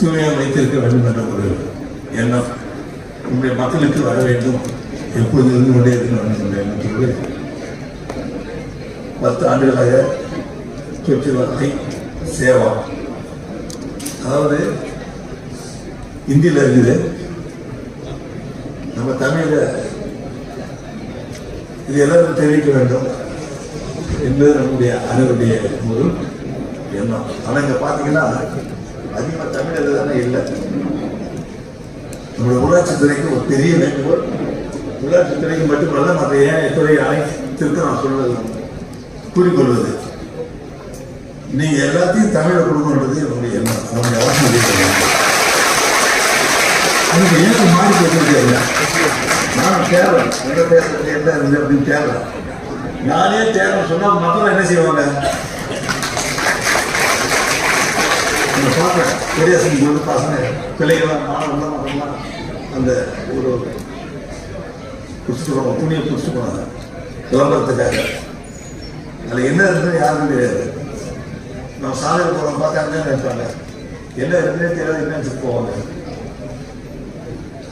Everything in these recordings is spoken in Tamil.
தூய்மையாக வைத்திருக்க வேண்டும் என்ற ஒரு எண்ணம் நம்முடைய மக்களுக்கு வர வேண்டும். எப்பொழுது இருந்து கொண்டே இருக்க என்ற எண்ணத்தோடு பத்து ஆண்டுகளாக சொச்சு வார்த்தை சேவா. அதாவது இந்தியில் இருக்குது. நம்ம தமிழில் இது எல்லாரும் தெரிவிக்க வேண்டும் என்பது நம்முடைய அனைவருடைய ஒரு எண்ணம். ஆனால் இங்கே பார்த்தீங்கன்னா அதிகமாக தமிழ் எழுதானே இல்லை. உள்ளாட்சி உள்ளாட்சித்துறைக்கு ஒரு பெரிய வேண்டுகோள் உள்ளாட்சித்துறைக்கு மட்டுமல்ல மற்ற ஏன் துறை அனைத்திற்கு நான் சொல்வது கூறிக்கொள்வது. நீங்க எல்லாத்தையும் தமிழை கொடுக்கணுன்றது என்னுடைய எண்ணம். நம்முடைய அவசியம் அதுக்கு ஏன் மாறி போயிருக்கேன் நான் தேவை எந்த தேர்தல் என்ன அப்படின்னு தேவை நானே தேவை சொன்னா மக்கள் என்ன செய்வாங்க? இந்த பார்க்குறேன் குடியரசு வந்து பசங்க பிள்ளைகளாக மாணவர்களாம் அவங்களாம் அந்த ஒரு பிடிச்சிட்டு போனாங்க துணியை பிடிச்சிட்டு போனாங்க விளம்பரத்துக்காக அதில் என்ன இருக்குன்னு யாருக்கும் தெரியாது நம்ம சாலையில் போகிறோம் பார்த்தாங்க நினைப்பாங்க என்ன இருக்குன்னு தெரியாது என்னன்னு வச்சுட்டு போவாங்க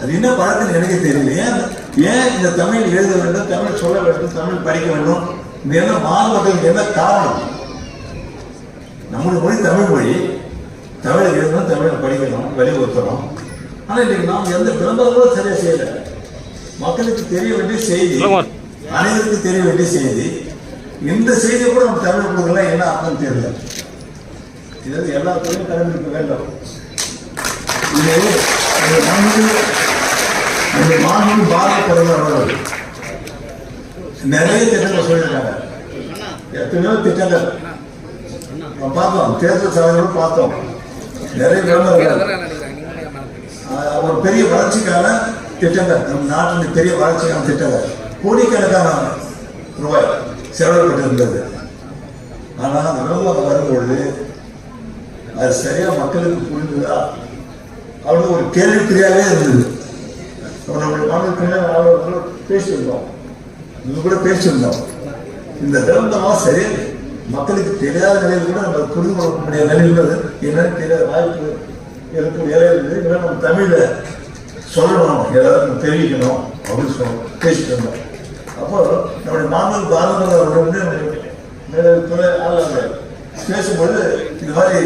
அது என்ன பழக்கம் எனக்கு தெரியல ஏன் ஏன் இந்த தமிழ் எழுத வேண்டும் தமிழ் சொல்ல வேண்டும் தமிழ் படிக்க வேண்டும் இந்த என்ன மாணவர்களுக்கு என்ன காரணம் நம்முடைய மொழி தமிழ் மொழி தமிழை எழுதணும் தமிழை படிக்கணும் வலியுறுத்தணும் ஆனால் இன்னைக்கு நாம் எந்த விளம்பரங்களும் சரியா செய்யல. மக்களுக்கு தெரிய வேண்டிய செய்தி. அனைவருக்கும் தெரிய வேண்டிய செய்தி. இந்த செய்தியை கூட நம்ம தமிழ் கொடுக்கல என்ன அர்த்தம் தெரியல. இது எல்லா துறையும் கடைபிடிக்க வேண்டும். இது இந்த மாநிலம் பாதிக்கப்படுகிறவர்கள் நிறைய திட்டங்கள் சொல்லியிருக்காங்க. எத்தனையோ திட்டங்கள். பார்த்தோம். தேர்தல் சபையோடு பார்த்தோம். நிறைய விளம்பரங்கள் ஆஹ் ஒரு பெரிய வளர்ச்சிக்கான திட்டங்கள். நம் நாட்டின் பெரிய வளர்ச்சிக்கான திட்டங்கள். கோடிக்கணக்கான ரூபாய் செலவிடப்பட்டிருந்தது ஆனால் அந்த விளம்பரம் வரும்பொழுது அது சரியா மக்களுக்கு புரிஞ்சுதா அவனுக்கு ஒரு கேள்விக்குறியாவே இருந்தது. அப்ப நம்முடைய மாணவர்கள் பேசியிருந்தோம். இது கூட பேசியிருந்தோம். இந்த விளம்பரம் சரி மக்களுக்கு தெரியாத நிலையில் கூட நம்ம புரிந்து கொள்ளக்கூடிய நிலையில் என்னன்னு தெரியாத வாய்ப்பு இருக்கும் நிலையில் இருந்து இதெல்லாம் நம்ம தமிழை சொல்லணும் எல்லாருக்கும் தெரிவிக்கணும் அப்படின்னு சொல்லணும் பேசிட்டு இருந்தோம் அப்போ நம்முடைய மாணவர் பாரதியார் அவர்கள் வந்து மேலே துறை ஆளுநர் பேசும்போது இது மாதிரி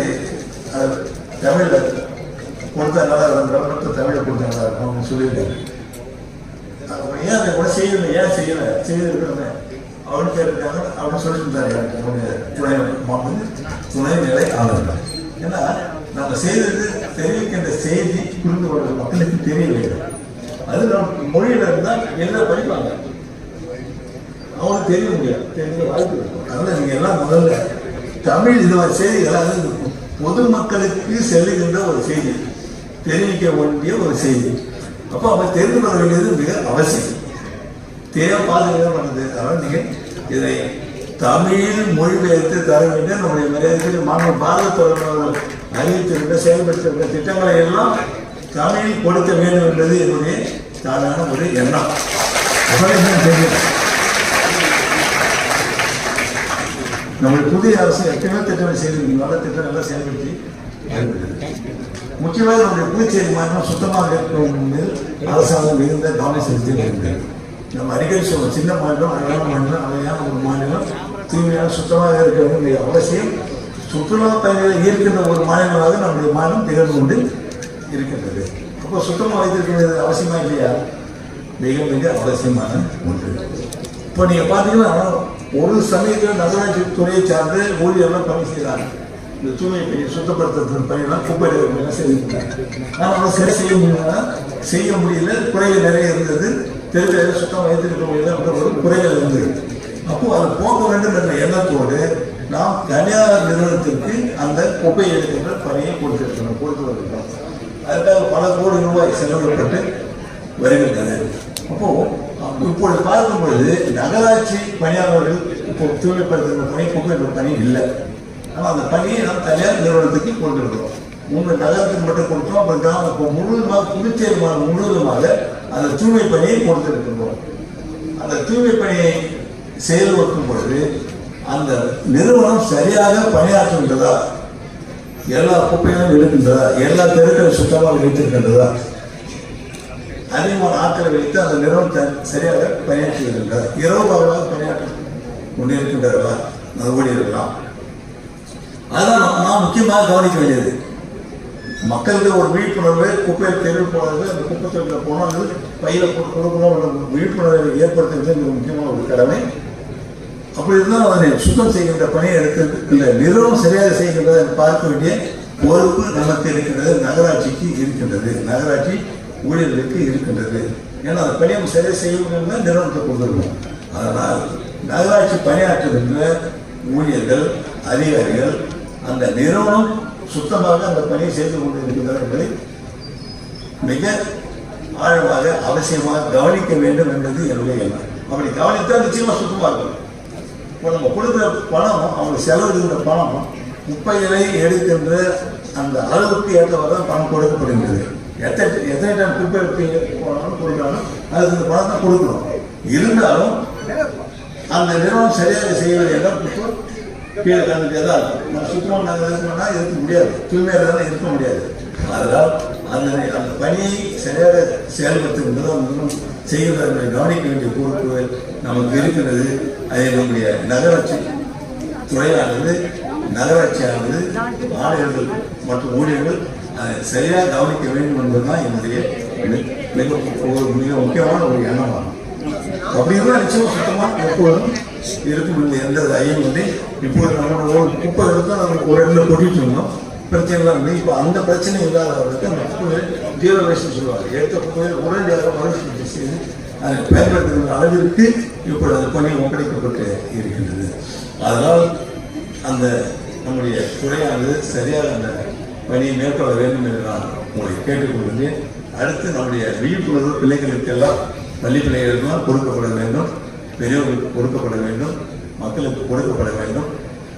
தமிழில் கொடுத்தா நல்லா இருக்கும் பிரபலத்தை தமிழை கொடுத்தா நல்லா இருக்கும் அப்படின்னு சொல்லியிருக்காரு. ஏன் அதை கூட செய்யல ஏன் செய்யலை? செய்திருக்கிறோமே. அவனு கேட்டிருக்காங்க அப்படின்னு சொல்லி இருந்தாரு எனக்கு துணை மாநில துணை நிலை ஆளுநர் ஏன்னா நம்ம செய்தது தெரிவிக்கின்ற செய்தி புரிந்து கொள்ற மக்களுக்கு தெரிய வேண்டும் அது நம்ம மொழியில இருந்தால் என்ன படிப்பாங்க? அவங்களுக்கு தெரிய முடியாது. தெரிஞ்ச வாய்ப்பு இருக்கும் அதனால நீங்க எல்லாம் முதல்ல தமிழ் இது ஒரு செய்திகள் அது பொதுமக்களுக்கு செல்லுகின்ற ஒரு செய்தி தெரிவிக்க வேண்டிய ஒரு செய்தி. அப்போ அவங்க தெரிந்து கொள்ள வேண்டியது மிக அவசியம். தேவை பாதுகாப்பு பண்ணது. அதனால நீங்கள் இதை தமிழில் மொழிபெயர்த்து தர வேண்டிய நம்முடைய மரியாதைக்கு மாணவ பாரத தொடர்பாளர்கள் அறிவித்திருந்த செயல்படுத்திருந்த திட்டங்களை எல்லாம் தமிழில் கொடுக்க வேண்டும் என்பது என்னுடைய தானான ஒரு எண்ணம். தெரியும் நம்முடைய புதிய அரசு எத்தனையோ திட்டங்கள் செய்திருக்கீங்க நல்ல திட்டம் எல்லாம் செயல்படுத்தி முக்கியமாக நம்முடைய புதுச்சேரி மாநிலம் சுத்தமாக இருக்கும் அரசாங்கம் மிகுந்த கவனம் செலுத்தி வருகிறது. நம்ம அடிக்கடி சொல்லுவோம் சின்ன மாநிலம் அழகான மாநிலம் அழகான ஒரு மாநிலம் தூய்மையான சுத்தமாக இருக்க வேண்டிய அவசியம். சுற்றுலா பயணிகள் ஈர்க்கின்ற ஒரு மாநிலமாக நம்முடைய மாநிலம் திகழ்ந்து கொண்டு இருக்கின்றது. அப்போ சுத்தமாக வைத்திருக்கிறது அவசியமா இல்லையா? மிக மிக அவசியமான ஒன்று. இப்போ நீங்கள் பார்த்தீங்கன்னா ஒரு சமயத்தில் நகராட்சி துறையை சார்ந்து ஊழியர்கள் பணி செய்கிறாங்க. இந்த தூய்மை பணி சுத்தப்படுத்துறது பணியெல்லாம் குப்பைகள் எல்லாம் செய்திருக்காங்க ஆனால் அவங்க சரி செய்ய முடியல செய்ய முடியல குறைகள் நிறைய இருந்தது. தெருவில் சுத்தம் வைத்திருக்க முடியல ஒரு குறைகள் இருந்தது அப்போ அதை போக வேண்டும் என்ற எண்ணத்தோடு நாம் தனியார் நிறுவனத்திற்கு அந்த குப்பை எடுக்கின்ற பணியை கொடுத்திருக்கிறோம் கொடுத்து வருகிறோம். அதுக்காக பல கோடி ரூபாய் செலவிடப்பட்டு வருகின்றன. அப்போ இப்பொழுது பார்க்கும் பொழுது நகராட்சி பணியாளர்கள் இப்போ தூய்மைப்படுத்துகிற பணி குப்பை பணி இல்லை. ஆனால் அந்த பணியை நாம் தனியார் நிறுவனத்துக்கு கொண்டிருக்கிறோம் உங்கள் நகரத்துக்கு மட்டும் கொடுத்தோம் அப்புறம் கிராமம் இப்போ முழுவதுமாக புதுச்சேரி முழுவதுமாக அந்த தூய்மை பணியை கொடுத்திருக்கின்றோம் அந்த தூய்மை பணியை செயல்படுத்தும் பொழுது அந்த நிறுவனம் சரியாக பணியாற்றுகின்றதா? எல்லா குப்பையும் இருக்கின்றதா எல்லா தெருக்களும் சுத்தமாக வைத்திருக்கின்றதா? அதிகமான ஆட்களை வைத்து அந்த நிறுவனம் சரியாக பணியாற்றி வருகின்றார் இரவு பகலாக பணியாற்றி கொண்டிருக்கின்றார்களா அது இருக்கலாம் அதான் நான் முக்கியமாக கவனிக்க வேண்டியது. மக்களுக்கு ஒரு விழிப்புணர்வு குப்பையில் தெருவில் போனது அந்த குப்பை தொழிலில் போனால் பையில் கொடுக்கணும் ஒரு விழிப்புணர்வை ஏற்படுத்துகிறது மிக முக்கியமான ஒரு கடமை. அப்படி இருந்தால் அதனை சுத்தம் செய்கின்ற பணியை எடுத்து இல்லை நிறுவனம் சரியாக செய்கின்றதை பார்க்க வேண்டிய பொறுப்பு நமக்கு இருக்கின்றது நகராட்சிக்கு இருக்கின்றது. நகராட்சி ஊழியர்களுக்கு இருக்கின்றது. ஏன்னா அந்த பணியை சரியாக செய்யணும்னா நிறுவனத்தை கொடுத்துருக்கோம் அதனால் நகராட்சி பணியாற்றுகின்ற ஊழியர்கள் அதிகாரிகள் அந்த நிறுவனம் சுத்தமாக அந்த பணியை செய்து கொண்டிருக்கின்றனர் என்பதை மிக ஆழமாக அவசியமாக கவனிக்க வேண்டும் என்பது என்னுடைய எண்ணம். அப்படி கவனித்தால் நிச்சயமா சுத்தமாக இருக்கும். இப்போ நம்ம கொடுக்குற பணம் அவங்க செலவிடுகின்ற பணமும் குப்பைகளை எடுக்கின்ற அந்த அளவுக்கு ஏற்றவாறு தான் பணம் கொடுக்கப்படுகிறது எத்தனை எத்தனை டன் குப்பை எடுத்து போனாலும் கொடுக்குறாலும் அதுக்கு இந்த பணத்தை கொடுக்கணும். இருந்தாலும் அந்த நிறுவனம் சரியாக செய்வது என்றால் கீழே கண்டுட்டே தான் இருக்கும் நம்ம சுத்தமாக நாங்கள் இருக்கணும்னா இருக்க முடியாது தூய்மையாக தான் இருக்க முடியாது அதனால் அந்த அந்த பணியை சரியாக செயல்படுத்துகின்றது அந்த நிறுவனம் செய்கிறதை கவனிக்க வேண்டிய பொறுப்பு நமக்கு இருக்கிறது அதை நம்முடைய நகராட்சி துறையானது நகராட்சியானது ஆணையர்கள் மற்றும் ஊழியர்கள் அதை சரியாக கவனிக்க வேண்டும் என்பதுதான் என்னுடைய மிக- மிக ஒரு மிக முக்கியமான ஒரு எண்ணமாகும். அப்படி இருந்தால் நிச்சயம் சுத்தமாக எப்பொழுதும் இருக்கும் எந்த ஐயம் இல்லை. இப்போது நம்மளோட குப்பை எடுத்து நம்ம ஒரு இடத்துல கொட்டிட்டு இருந்தோம். பிரச்சனைலாம் இருந்து இப்போ அந்த பிரச்சனை இல்லாதவர்களுக்கு அந்த குப்பை ஜீரோ வேஸ்ட் சொல்லுவாங்க. எடுத்த குப்பையை உடனடியாக மறுசுழற்சி செய்து அதை பயன்படுத்துகிற அளவிற்கு இப்போது அந்த பணி ஒப்படைக்கப்பட்டு இருக்கின்றது. அதனால் அந்த நம்முடைய துறையானது சரியாக அந்த பணியை மேற்கொள்ள வேண்டும் என்று நான் உங்களை கேட்டுக்கொள்கிறேன் அடுத்து நம்முடைய விழிப்புணர்வு பிள்ளைகளுக்கெல்லாம் பள்ளி பிள்ளைகளுக்கெல்லாம் கொடுக்கப்பட வேண்டும் பெரியவர்களுக்கு கொடுக்கப்பட வேண்டும் மக்களுக்கு கொடுக்கப்பட வேண்டும்.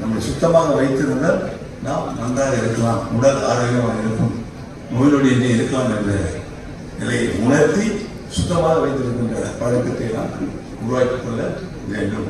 நம்மை சுத்தமாக வைத்திருந்தால் நாம் நன்றாக இருக்கலாம் உடல் ஆரோக்கியமாக இருக்கும் நோய்நொடியின்றி இருக்கலாம் என்ற நிலையை உணர்த்தி சுத்தமாக வைத்திருக்கின்ற பழக்கத்தை நாம் உருவாக்கிக் கொள்ள வேண்டும்.